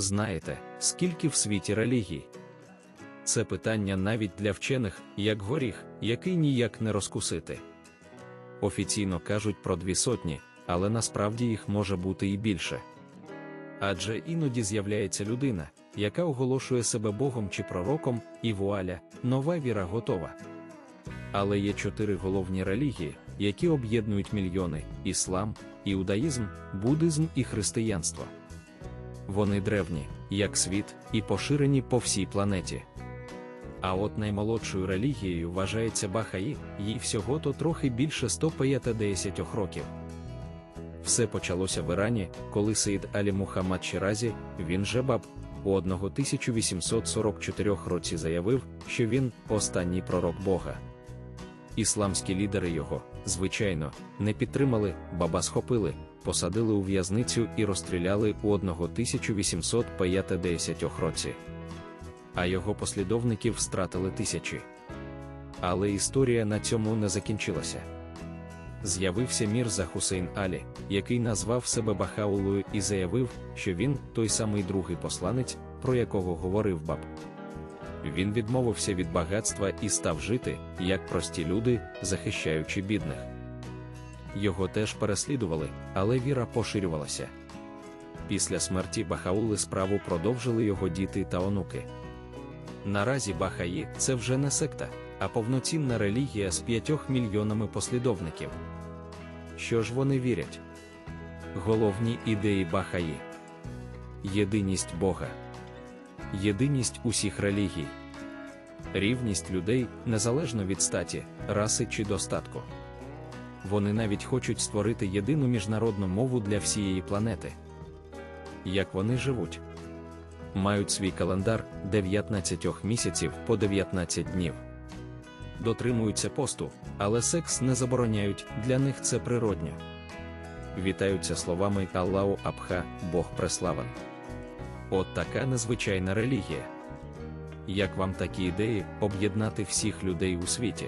Знаєте, скільки в світі релігій? Це питання навіть для вчених, як горіх, який ніяк не розкусити. Офіційно кажуть про дві сотні, але насправді їх може бути і більше. Адже іноді з'являється людина, яка оголошує себе Богом чи пророком, і вуаля, нова віра готова. Але є чотири головні релігії, які об'єднують мільйони: іслам, іудаїзм, буддизм і християнство. Вони древні, як світ, і поширені по всій планеті. А от наймолодшою релігією вважається Бахаї, їй всього то трохи більше 150 років. Все почалося в Ірані, коли Саїд Алі Мухаммад Ширазі, він же баб, у 1844 році заявив, що він останній пророк Бога. Ісламські лідери його, звичайно, не підтримали, баба схопили, посадили у в'язницю і розстріляли у 1850 році. А його послідовників стратили тисячі. Але історія на цьому не закінчилася. З'явився Мірза Хусейн Алі, який назвав себе Бахаулою і заявив, що він той самий другий посланець, про якого говорив баб. Він відмовився від багатства і став жити, як прості люди, захищаючи бідних. Його теж переслідували, але віра поширювалася. Після смерті Бахаули справу продовжили його діти та онуки. Наразі Бахаї це вже не секта, а повноцінна релігія з п'ятьох мільйонами послідовників. Що ж вони вірять? Головні ідеї Бахаї єдиність Бога, єдиність усіх релігій, рівність людей незалежно від статі, раси чи достатку. Вони навіть хочуть створити єдину міжнародну мову для всієї планети. Як вони живуть? Мають свій календар 19 місяців по 19 днів. Дотримуються посту, але секс не забороняють, для них це природньо. Вітаються словами Аллаху Абха, Бог преславен. От така незвичайна релігія. Як вам такі ідеї об'єднати всіх людей у світі?